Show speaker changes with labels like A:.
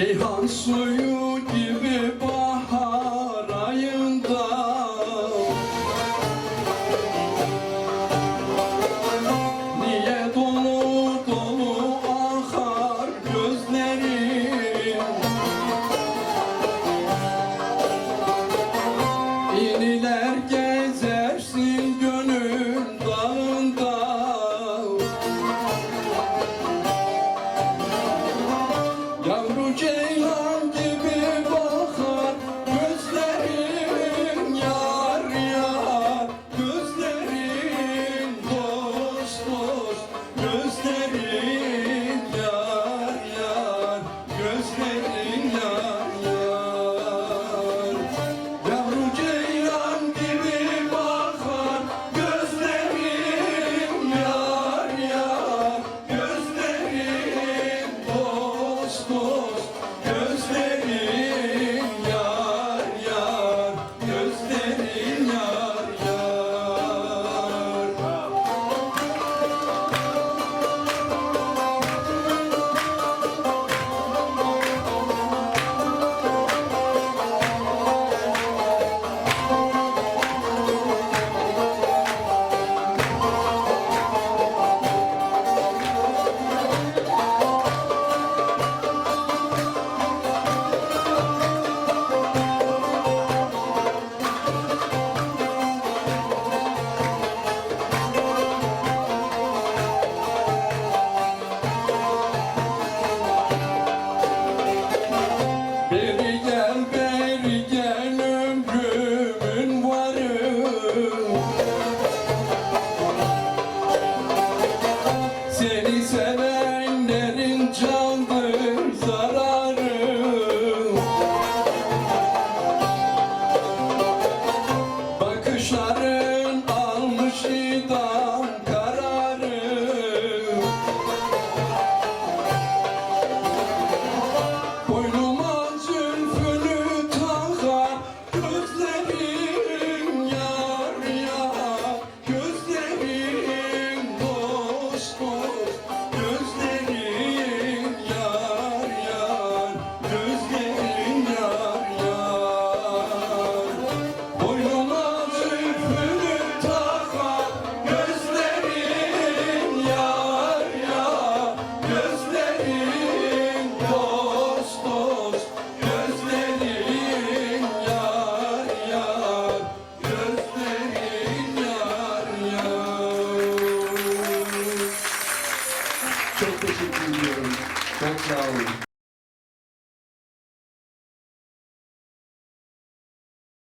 A: Ceyhan suyu. Rashida. Ediyorum. Çok sağ olun.